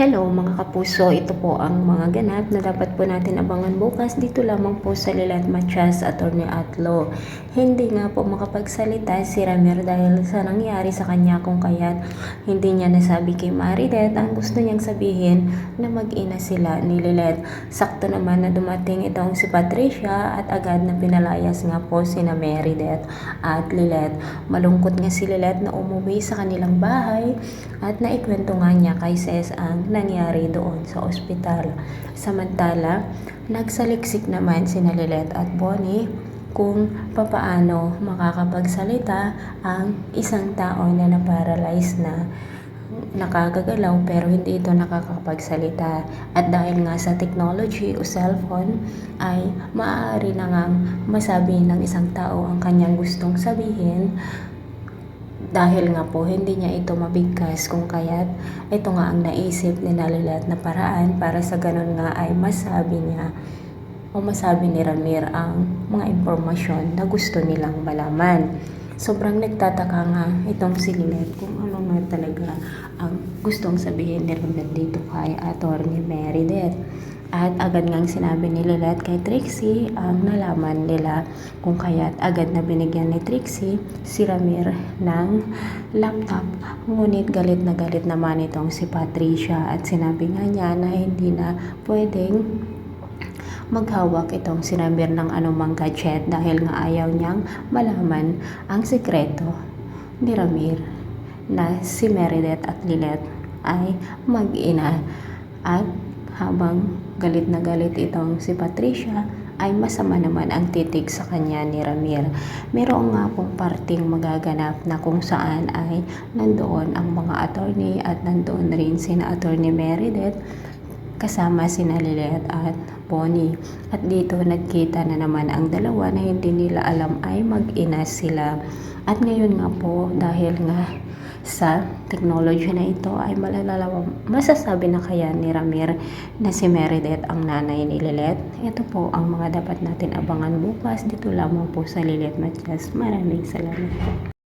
Hello mga kapuso, ito po ang mga ganap na dapat po natin abangan bukas dito lamang po sa Lilat Matias Attorney Atlo. Hindi nga po makapagsalita si Ramir dahil sa nangyari sa kanya kung kaya't hindi niya nasabi kay Maridet ang gusto niyang sabihin na mag-ina sila ni Lilet. Sakto naman na dumating itong si Patricia at agad na pinalayas nga po si na Meridet at Lilet. Malungkot nga si Lilet na umuwi sa kanilang bahay at naikwento nga niya kay Ses ang nangyari doon sa ospital. Samantala, nagsaliksik naman si Lilet at Bonnie kung papaano makakapagsalita ang isang tao na na-paralyze na nakagagalaw pero hindi ito nakakapagsalita. At dahil nga sa technology o cellphone ay maaari na nga masabi ng isang tao ang kanyang gustong sabihin dahil nga po hindi niya ito mabigkas kung kaya't ito nga ang naisip ni Nalilat na paraan para sa ganun nga ay masabi niya o masabi ni Ramir ang mga impormasyon na gusto nilang malaman. Sobrang nagtataka nga itong si Lilet kung ano nga talaga ang gustong sabihin ni Ramir dito kay Attorney Meredith. At agad ngang sinabi ni Lilet kay Trixie ang nalaman nila kung kaya't agad na binigyan ni Trixie si Ramir ng laptop. Ngunit galit na galit naman itong si Patricia at sinabi nga niya na hindi na pwedeng maghawak itong si Ramir ng anumang gadget dahil nga ayaw niyang malaman ang sekreto ni Ramir na si Meredith at Lilet ay mag-ina at habang galit na galit itong si Patricia ay masama naman ang titig sa kanya ni Ramir. Meron nga pong parting magaganap na kung saan ay nandoon ang mga attorney at nandoon rin sina attorney Meredith kasama sina Lilet at Bonnie. At dito nagkita na naman ang dalawa na hindi nila alam ay mag-ina sila. At ngayon nga po dahil nga sa technology na ito ay malalalaw masasabi na kaya ni Ramir na si Meredith ang nanay ni Lilet. Ito po ang mga dapat natin abangan bukas dito lamang po sa Lilet Matias. Maraming salamat po.